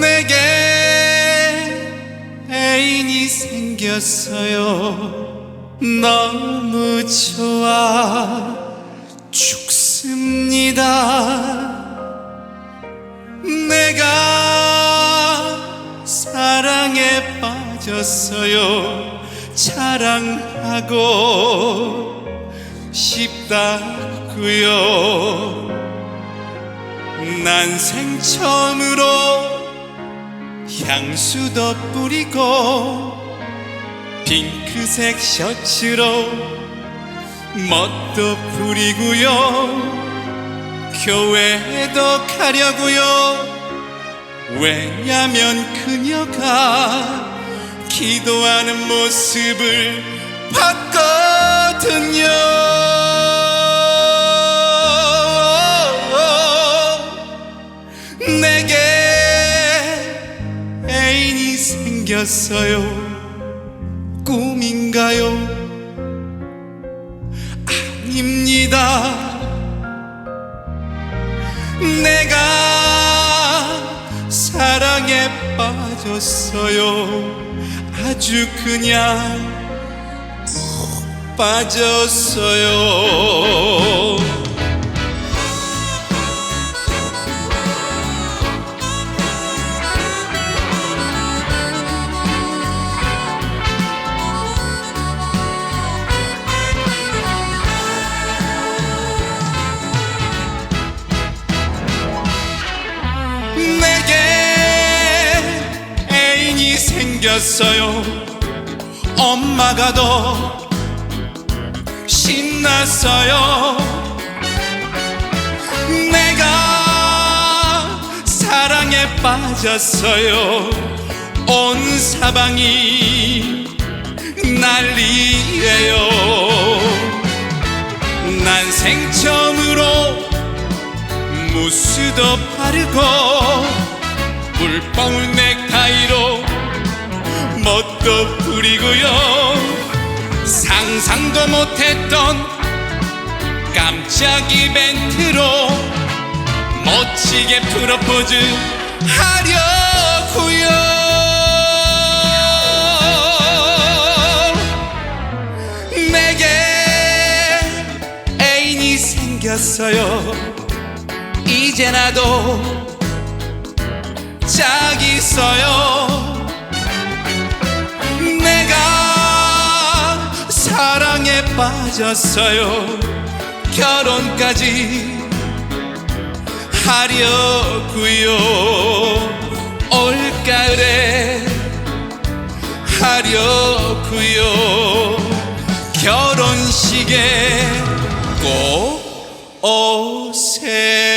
내게 애인이 생겼어요. 너무 좋아 죽습니다 빠졌어요. 자랑하고 싶다고요. 난생 처음으로 향수도 뿌리고 핑크색 셔츠로 멋도 부리고요. 교회에도 가려고요. 왜냐면 그녀가 기도하는 모습을 봤거든요. 내게 애인이 생겼어요. 꿈인가요? 아닙니다 빠졌어요. 아주 그냥 푹 빠졌어요 애인이 생겼어요. 엄마가 더 신났어요. 내가 사랑에 빠졌어요. 온 사방이 난리예요. 난 생처음으로 무스도 바르고 물방울 넥타이로 멋도 부리고요. 상상도 못했던 깜짝 이벤트로 멋지게 프로포즈 하려고요. 내게 애인이 생겼어요. 이제 나도 짝 있어요 빠졌어요. 결혼까지 하려고요. 올가을에 하려고요. 결혼식에 꼭 오세요